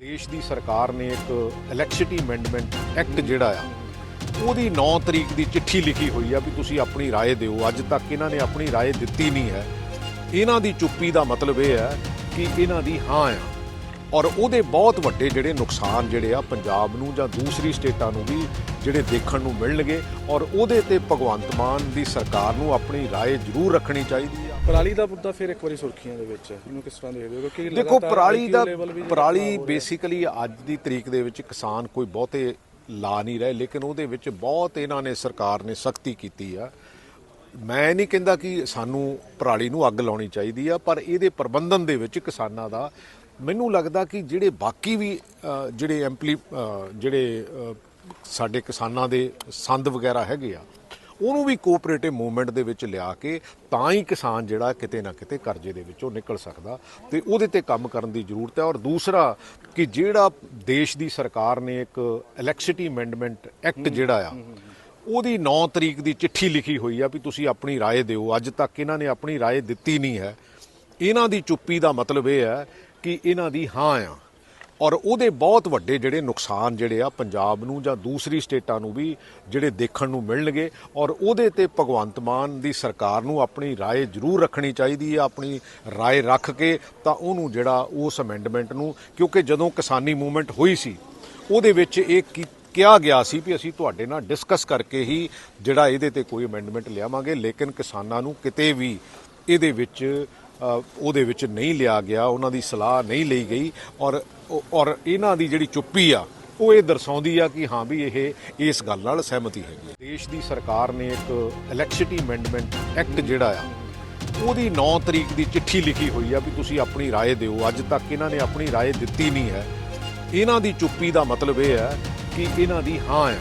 ਦੇਸ਼ ਦੀ ਸਰਕਾਰ ਨੇ ਇੱਕ ਇਲੈਕਟ੍ਰਿਸਿਟੀ ਅਮੈਂਡਮੈਂਟ ਐਕਟ ਜਿਹੜਾ ਆ ਉਹਦੀ 9 ਤਰੀਕ ਦੀ ਚਿੱਠੀ ਲਿਖੀ ਹੋਈ ਆ ਵੀ ਤੁਸੀਂ ਆਪਣੀ رائے ਦਿਓ ਅੱਜ ਤੱਕ ਇਹਨਾਂ ਨੇ ਆਪਣੀ رائے ਦਿੱਤੀ ਨਹੀਂ ਹੈ ਇਹਨਾਂ ਦੀ ਚੁੱਪੀ ਦਾ ਮਤਲਬ ਇਹ ਹੈ ਕਿ ਇਹਨਾਂ ਦੀ ਹਾਂ ਆ ਔਰ ਉਹਦੇ ਬਹੁਤ ਵੱਡੇ ਜਿਹੜੇ ਨੁਕਸਾਨ ਜਿਹੜੇ ਆ ਪੰਜਾਬ ਨੂੰ ਜਾਂ ਦੂਸਰੀ ਸਟੇਟਾਂ ਨੂੰ ਵੀ ਜਿਹੜੇ ਦੇਖਣ ਨੂੰ ਮਿਲਣਗੇ ਔਰ ਉਹਦੇ ਤੇ ਭਗਵੰਤ ਮਾਨ ਦੀ ਸਰਕਾਰ ਨੂੰ ਆਪਣੀ رائے ਜ਼ਰੂਰ ਰੱਖਣੀ ਚਾਹੀਦੀ ਆ ਪਰਾਲੀ ਦਾ ਮੁੱਦਾ ਫਿਰ ਇੱਕ ਵਾਰੀ ਸੁਰਖੀਆਂ ਦੇ ਵਿੱਚ ਹੈ ਇਹਨੂੰ ਕਿਸ ਤਰ੍ਹਾਂ ਦੇਖਦੇ ਹੋ ਕਿਉਂਕਿ ਦੇਖੋ ਪਰਾਲੀ ਦਾ ਪਰਾਲੀ। ਬੇਸਿਕਲੀ ਅੱਜ ਦੀ ਤਰੀਕ ਦੇ ਵਿੱਚ ਕਿਸਾਨ ਕੋਈ ਬਹੁਤੇ ਲਾ ਨਹੀਂ ਰਹੇ ਲੇਕਿਨ ਉਹਦੇ ਵਿੱਚ ਬਹੁਤ ਇਹਨਾਂ ਨੇ ਸਰਕਾਰ ਨੇ ਸਖਤੀ ਕੀਤੀ ਆ ਮੈਂ ਨਹੀਂ ਕਹਿੰਦਾ ਕਿ ਸਾਨੂੰ ਪਰਾਲੀ ਨੂੰ ਅੱਗ ਲਾਉਣੀ ਚਾਹੀਦੀ ਆ ਪਰ ਇਹਦੇ ਪ੍ਰਬੰਧਨ ਦੇ ਵਿੱਚ ਕਿਸਾਨਾਂ ਦਾ ਮੈਨੂੰ ਲੱਗਦਾ ਕਿ ਜਿਹੜੇ ਬਾਕੀ ਵੀ ਜਿਹੜੇ ਐਂਪਲੀ ਅ, ਜਿਹੜੇ ਸਾਡੇ ਕਿਸਾਨਾਂ ਦੇ ਸੰਦ ਵਗੈਰਾ ਹੈਗੇ ਆ ਉਹਨੂੰ ਵੀ ਕੋਆਪਰੇਟਿਵ ਮੂਵਮੈਂਟ ਦੇ ਵਿੱਚ ਲਿਆ ਕੇ ਤਾਂ ਹੀ ਕਿਸਾਨ ਜਿਹੜਾ ਕਿਤੇ ਨਾ ਕਿਤੇ ਕਰਜ਼ੇ ਦੇ ਵਿੱਚੋਂ ਨਿਕਲ ਸਕਦਾ ਤੇ ਉਹਦੇ ਤੇ ਕੰਮ ਕਰਨ ਦੀ ਜ਼ਰੂਰਤ ਹੈ ਔਰ ਦੂਸਰਾ ਕਿ ਜਿਹੜਾ ਦੇਸ਼ ਦੀ ਸਰਕਾਰ ਨੇ ਇੱਕ ਇਲੈਕਟ੍ਰਿਸਿਟੀ ਅਮੈਂਡਮੈਂਟ ਐਕਟ ਜਿਹੜਾ ਆ ਉਹਦੀ 9 ਤਰੀਕ ਦੀ ਚਿੱਠੀ ਲਿਖੀ ਹੋਈ ਆ ਵੀ ਤੁਸੀਂ ਆਪਣੀ رائے ਦਿਓ ਅੱਜ ਤੱਕ ਇਹਨਾਂ ਨੇ ਆਪਣੀ رائے ਦਿੱਤੀ ਨਹੀਂ ਹੈ ਇਹਨਾਂ ਦੀ ਚੁੱਪੀ ਦਾ ਮਤਲਬ ਇਹ ਹੈ ਕਿ ਇਹਨਾਂ ਦੀ ਹਾਂ ਆ ਔਰ ਉਹਦੇ ਬਹੁਤ ਵੱਡੇ ਜਿਹੜੇ ਨੁਕਸਾਨ ਜਿਹੜੇ ਆ ਪੰਜਾਬ ਨੂੰ ਜਾਂ ਦੂਸਰੀ ਸਟੇਟਾਂ ਨੂੰ ਵੀ ਜਿਹੜੇ ਦੇਖਣ ਨੂੰ ਮਿਲਣਗੇ ਔਰ ਉਹਦੇ ਤੇ ਭਗਵੰਤ ਮਾਨ ਦੀ ਸਰਕਾਰ ਨੂੰ ਆਪਣੀ رائے ਜ਼ਰੂਰ ਰੱਖਣੀ ਚਾਹੀਦੀ ਹੈ ਆਪਣੀ رائے ਰੱਖ ਕੇ ਤਾਂ ਉਹਨੂੰ ਜਿਹੜਾ ਉਸ ਅਮੈਂਡਮੈਂਟ ਨੂੰ ਕਿਉਂਕਿ ਜਦੋਂ ਕਿਸਾਨੀ ਮੂਵਮੈਂਟ ਹੋਈ ਸੀ ਉਹਦੇ ਵਿੱਚ ਇਹ ਕੀ- ਕਿਹਾ ਗਿਆ ਸੀ ਵੀ ਅਸੀਂ ਤੁਹਾਡੇ ਨਾਲ ਡਿਸਕਸ ਕਰਕੇ ਹੀ ਜਿਹੜਾ ਇਹਦੇ ਤੇ ਕੋਈ ਅਮੈਂਡਮੈਂਟ ਲਿਆਵਾਂਗੇ ਲੇਕਿਨ ਕਿਸਾਨਾਂ ਨੂੰ ਕਿਤੇ ਵੀ ਇਹਦੇ ਵਿੱਚ ਅ, ਉਹਦੇ ਵਿੱਚ ਨਹੀਂ ਲਿਆ ਗਿਆ ਉਹਨਾਂ ਦੀ ਸਲਾਹ ਨਹੀਂ ਲਈ ਗਈ ਔਰ ਔਰ ਇਹਨਾਂ ਦੀ ਜਿਹੜੀ ਚੁੱਪੀ ਆ ਉਹ ਇਹ ਦਰਸਾਉਂਦੀ ਆ ਕਿ ਹਾਂ ਵੀ ਇਹ ਇਸ ਗੱਲ ਨਾਲ ਸਹਿਮਤੀ ਹੈਗੀ ਹੈ। ਦੇਸ਼ ਦੀ ਸਰਕਾਰ ਨੇ ਇੱਕ ਇਲੈਕਟ੍ਰਿਸਿਟੀ ਅਮੈਂਡਮੈਂਟ ਐਕਟ ਜਿਹੜਾ ਆ ਉਹਦੀ 9 ਤਰੀਕ ਦੀ ਚਿੱਠੀ ਲਿਖੀ ਹੋਈ ਆ ਵੀ ਤੁਸੀਂ ਆਪਣੀ رائے ਦਿਓ ਅੱਜ ਤੱਕ ਇਹਨਾਂ ਨੇ ਆਪਣੀ رائے ਦਿੱਤੀ ਨਹੀਂ ਹੈ ਇਹਨਾਂ ਦੀ ਚੁੱਪੀ ਦਾ ਮਤਲਬ ਇਹ ਹੈ ਕਿ ਇਹਨਾਂ ਦੀ ਹਾਂ ਆ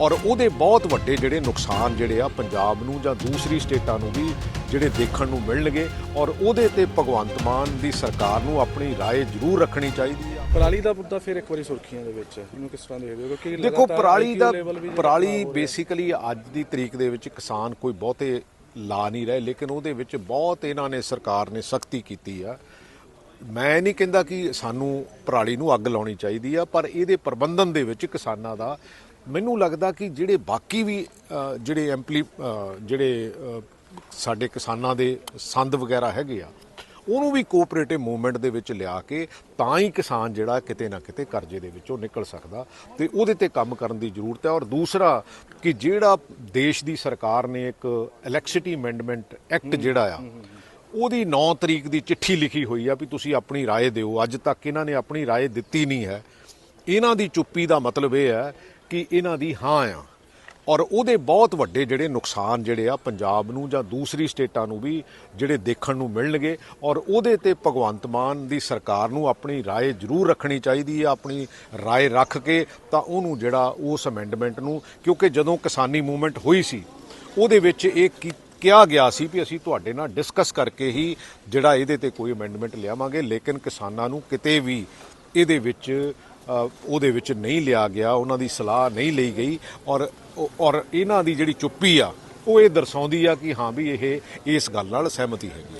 ਔਰ ਉਹਦੇ ਬਹੁਤ ਵੱਡੇ ਜਿਹੜੇ ਨੁਕਸਾਨ ਜਿਹੜੇ ਆ ਪੰਜਾਬ ਨੂੰ ਜਾਂ ਦੂਸਰੀ ਸਟੇਟਾਂ ਨੂੰ ਵੀ ਜਿਹੜੇ ਦੇਖਣ ਨੂੰ ਮਿਲਣਗੇ ਔਰ ਉਹਦੇ ਤੇ ਭਗਵੰਤ ਮਾਨ ਦੀ ਸਰਕਾਰ ਨੂੰ ਆਪਣੀ رائے ਜ਼ਰੂਰ ਰੱਖਣੀ ਚਾਹੀਦੀ ਆ ਪਰਾਲੀ ਦਾ ਮੁੱਦਾ ਫਿਰ ਇੱਕ ਵਾਰੀ ਸੁਰਖੀਆਂ ਦੇ ਵਿੱਚ ਹੈ ਇਹਨੂੰ ਕਿਸ ਤਰ੍ਹਾਂ ਦੇਖਦੇ ਹੋ ਕਿਉਂਕਿ ਦੇਖੋ ਲਗਾਤਾਰ ਪਰਾਲੀ ਦਾ IPO level ਵੀ ਜਿਹੜਾ ਪਰਾਲੀ ਖਰਾਬ ਹੋ ਰਿਹਾ। ਬੇਸਿਕਲੀ ਅੱਜ ਦੀ ਤਰੀਕ ਦੇ ਵਿੱਚ ਕਿਸਾਨ ਕੋਈ ਬਹੁਤੇ ਲਾ ਨਹੀਂ ਰਹੇ ਲੇਕਿਨ ਉਹਦੇ ਵਿੱਚ ਬਹੁਤ ਇਹਨਾਂ ਨੇ ਸਰਕਾਰ ਨੇ ਸਖਤੀ ਕੀਤੀ ਆ ਮੈਂ ਨਹੀਂ ਕਹਿੰਦਾ ਕਿ ਸਾਨੂੰ ਪਰਾਲੀ ਨੂੰ ਅੱਗ ਲਾਉਣੀ ਚਾਹੀਦੀ ਆ ਪਰ ਇਹਦੇ ਪ੍ਰਬੰਧਨ ਦੇ ਵਿੱਚ ਕਿਸਾਨਾਂ ਦਾ ਮੈਨੂੰ ਲੱਗਦਾ ਕਿ ਜਿਹੜੇ ਬਾਕੀ ਵੀ ਅ, ਜਿਹੜੇ ਐਂਪਲੀ ਅ, ਜਿਹੜੇ ਅ, ਸਾਡੇ ਕਿਸਾਨਾਂ ਦੇ ਸੰਦ ਵਗੈਰਾ ਹੈਗੇ ਆ ਉਹਨੂੰ ਵੀ ਕੋਆਪਰੇਟਿਵ ਮੂਵਮੈਂਟ ਦੇ ਵਿੱਚ ਲਿਆ ਕੇ ਤਾਂ ਹੀ ਕਿਸਾਨ ਜਿਹੜਾ ਕਿਤੇ ਨਾ ਕਿਤੇ ਕਰਜ਼ੇ ਦੇ ਵਿੱਚੋਂ ਨਿਕਲ ਸਕਦਾ ਤੇ ਉਹਦੇ ਤੇ ਕੰਮ ਕਰਨ ਦੀ ਜ਼ਰੂਰਤ ਹੈ ਔਰ ਦੂਸਰਾ ਕਿ ਜਿਹੜਾ ਦੇਸ਼ ਦੀ ਸਰਕਾਰ ਨੇ ਇੱਕ ਇਲੈਕਟ੍ਰਿਸਿਟੀ ਅਮੈਂਡਮੈਂਟ ਐਕਟ ਜਿਹੜਾ ਆ ਉਹਦੀ 9 ਤਰੀਕ ਦੀ ਚਿੱਠੀ ਲਿਖੀ ਹੋਈ ਆ ਵੀ ਤੁਸੀਂ ਆਪਣੀ رائے ਦਿਓ ਅੱਜ ਤੱਕ ਇਹਨਾਂ ਨੇ ਆਪਣੀ رائے ਦਿੱਤੀ ਨਹੀਂ ਹੈ ਇਹਨਾਂ ਦੀ ਚੁੱਪੀ ਦਾ ਮਤਲਬ ਇਹ ਹੈ ਕਿ ਇਹਨਾਂ ਦੀ ਹਾਂ ਆ ਔਰ ਉਹਦੇ ਬਹੁਤ ਵੱਡੇ ਜਿਹੜੇ ਨੁਕਸਾਨ ਜਿਹੜੇ ਆ ਪੰਜਾਬ ਨੂੰ ਜਾਂ ਦੂਸਰੀ ਸਟੇਟਾਂ ਨੂੰ ਵੀ ਜਿਹੜੇ ਦੇਖਣ ਨੂੰ ਮਿਲਣਗੇ ਔਰ ਉਹਦੇ ਤੇ ਭਗਵੰਤ ਮਾਨ ਦੀ ਸਰਕਾਰ ਨੂੰ ਆਪਣੀ رائے ਜ਼ਰੂਰ ਰੱਖਣੀ ਚਾਹੀਦੀ ਹੈ ਆਪਣੀ رائے ਰੱਖ ਕੇ ਤਾਂ ਉਹਨੂੰ ਜਿਹੜਾ ਉਸ ਅਮੈਂਡਮੈਂਟ ਨੂੰ ਕਿਉਂਕਿ ਜਦੋਂ ਕਿਸਾਨੀ ਮੂਵਮੈਂਟ ਹੋਈ ਸੀ ਉਹਦੇ ਵਿੱਚ ਇਹ ਕੀ- ਕਿਹਾ ਗਿਆ ਸੀ ਵੀ ਅਸੀਂ ਤੁਹਾਡੇ ਨਾਲ ਡਿਸਕਸ ਕਰਕੇ ਹੀ ਜਿਹੜਾ ਇਹਦੇ ਤੇ ਕੋਈ ਅਮੈਂਡਮੈਂਟ ਲਿਆਵਾਂਗੇ ਲੇਕਿਨ ਕਿਸਾਨਾਂ ਨੂੰ ਕਿਤੇ ਵੀ ਇਹਦੇ ਵਿੱਚ ਅ, ਉਹਦੇ ਵਿੱਚ ਨਹੀਂ ਲਿਆ ਗਿਆ, ਉਹਨਾਂ ਦੀ ਸਲਾਹ ਨਹੀਂ ਲਈ ਗਈ ਔਰ ਔਰ ਇਹਨਾਂ ਦੀ ਜਿਹੜੀ ਚੁੱਪੀ ਆ, ਉਹ ਇਹ ਦਰਸਾਉਂਦੀ ਆ ਕਿ ਹਾਂ ਵੀ ਇਹ ਇਸ ਗੱਲ ਨਾਲ ਸਹਿਮਤੀ ਹੈਗੀ